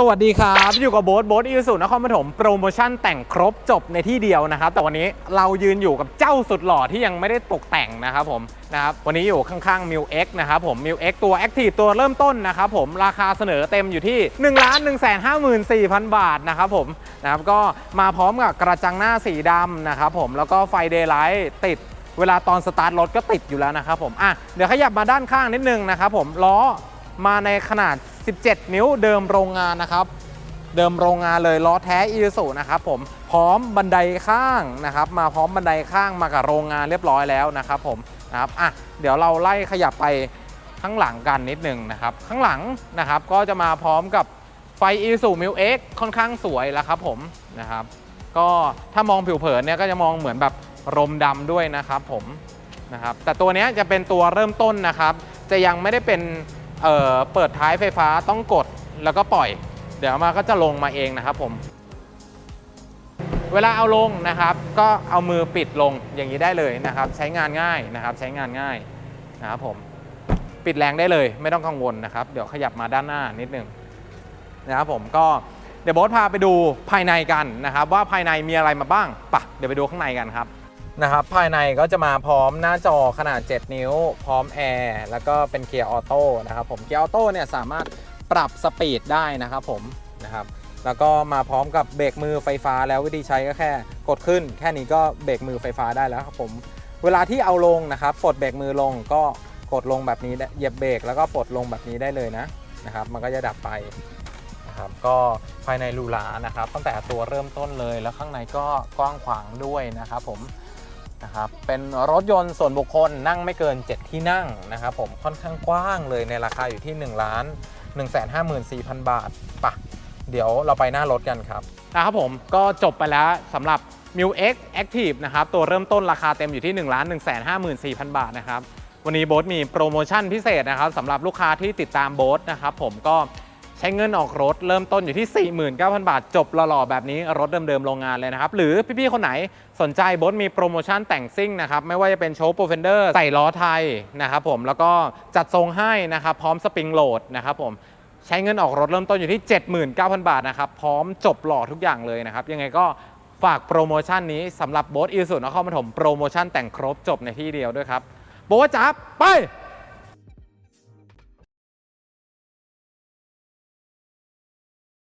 สวัสดีครับ อยู่กับโบ๊ทโบ๊ทอีสุนครปฐมโปรโมชั่นแต่งครบจบในที่เดียวนะครับ แต่วันนี้เรายืนอยู่กับเจ้าสุดหล่อที่ยังไม่ได้ตกแต่งนะครับผมนะครับวันนี้อยู่ข้างๆ m ิ X นะครับผม m ิ X ตัว Active ตัวเริ่มต้นนะครับผมราคาเสนอเต็มอยู่ที่ 1 1 5 4 0 0 0 บาทนะครับผมนะครับก็มาพร้อมกับกระจังหน้าสีดำนะครับผมแล้วก็ไฟเดย์ไลท์ติดเวลาตอนสตาร์ทรถก็ติดอยู่แล้วนะครับผมอะเดี๋ยวขยับมาด้านข้างนิดนึงนะครับผมล้อ มาในขนาด 17 นิ้วเดิมโรงงานนะครับ เดิมโรงงานเลยล้อแท้อีซูนะครับผมพร้อมบันไดข้างนะครับ มาพร้อมบันไดข้างมากับโรงงานเรียบร้อยแล้วนะครับผมนะครับอะเดี๋ยวเราไล่ขยับไปข้างหลังกันนิดนึงนะครับ ข้างหลังนะครับก็จะมาพร้อมกับไฟอีซูมิวเอ็กค่อนข้างสวยแล้วครับผมนะครับ ก็ถ้ามองผิวเผินเนี่ยก็จะมองเหมือนแบบรมดำด้วยนะครับผมนะครับแต่ตัวนี้จะเป็นตัวเริ่มต้นนะครับ จะยังไม่ได้เป็น เอ่อเปิดท้ายไฟฟ้าต้องกดแล้วก็ปล่อย เดี๋ยวมาก็จะลงมาเองนะครับผม เวลาเอาลงนะครับ ก็เอามือปิดลงอย่างนี้ได้เลยนะครับ ใช้งานง่ายนะครับ ใช้งานง่ายนะครับผมปิดแรงได้เลย ไม่ต้องกังวลนะครับ เดี๋ยวขยับมาด้านหน้านิดนึงนะครับผมก็เดี๋ยวโบอสพาไปดูภายในกันนะครับ ว่าภายในมีอะไรมาบ้างปะเดี๋ยวไปดูข้างในกันครับ นะครับภายในก็จะมาพร้อมหน้าจอขนาด 7 นิ้ว พร้อมแอร์แล้วก็เป็นเกียร์ออโต้นะครับผมเกียร์ออโต้เนี่ยสามารถปรับสปีดได้นะครับผมนะครับแล้วก็มาพร้อมกับเบรกมือไฟฟ้าแล้ววิธีใช้ก็แค่กดขึ้น แค่นี้ก็เบรกมือไฟฟ้าได้แล้วครับผมเวลาที่เอาลงนะครับปลดเบรกมือลงก็กดลงแบบนี้ได้เหยียบเบรกแล้วก็ปลดลงแบบนี้ได้เลยนะนะครับ มันก็จะดับไปนะครับก็ภายในหรูหรานะครับ ตั้งแต่ตัวเริ่มต้นเลยแล้วข้างในก็กว้างขวางด้วยนะครับผม นะครับเป็นรถยนต์ส่วนบุคคลนั่งไม่เกิน 7 ที่นั่งนะครับผมค่อนข้างกว้างเลยในราคาอยู่ที่1ล้าน1 5 4 0 0 0 บาทปะเดี๋ยวเราไปหน้ารถกันครับนะครับผมก็จบไปแล้วสำหรับ m u X Active นะครับตัวเริ่มต้นราคาเต็มอยู่ที่ 1 1 5 4 0 0 0 บาทนะครับวันนี้โบ๊ทมีโปรโมชั่นพิเศษนะครับสำหรับลูกค้าที่ติดตามโบ๊ทนะครับผมก็ ใช้เงินออกรถเริ่มต้นอยู่ที่ 49,000 บาท จบหล่อๆแบบนี้รถเดิมๆโรงงานเลยนะครับ หรือพี่ๆ คนไหนสนใจบ๊ทมีโปรโมชั่นแต่งซิ่งนะครับ ไม่ว่าจะเป็นโชว์โปรเฟนเดอร์ใส่ล้อไทยนะครับผมแล้วก็จัดทรงให้นะครับ พร้อมสปริงโหลดนะครับผมใช้เงินออกรถเริ่มต้นอยู่ที่ 79,000 บาทนะครับ พร้อมจบหล่อทุกอย่างเลยนะครับ ยังไงก็ฝากโปรโมชั่นนี้สำหรับโบ๊ทอีสุนครปฐมโปรโมชั่นแต่งครบจบในที่เดียวด้วยครับโบ๊ทจับไป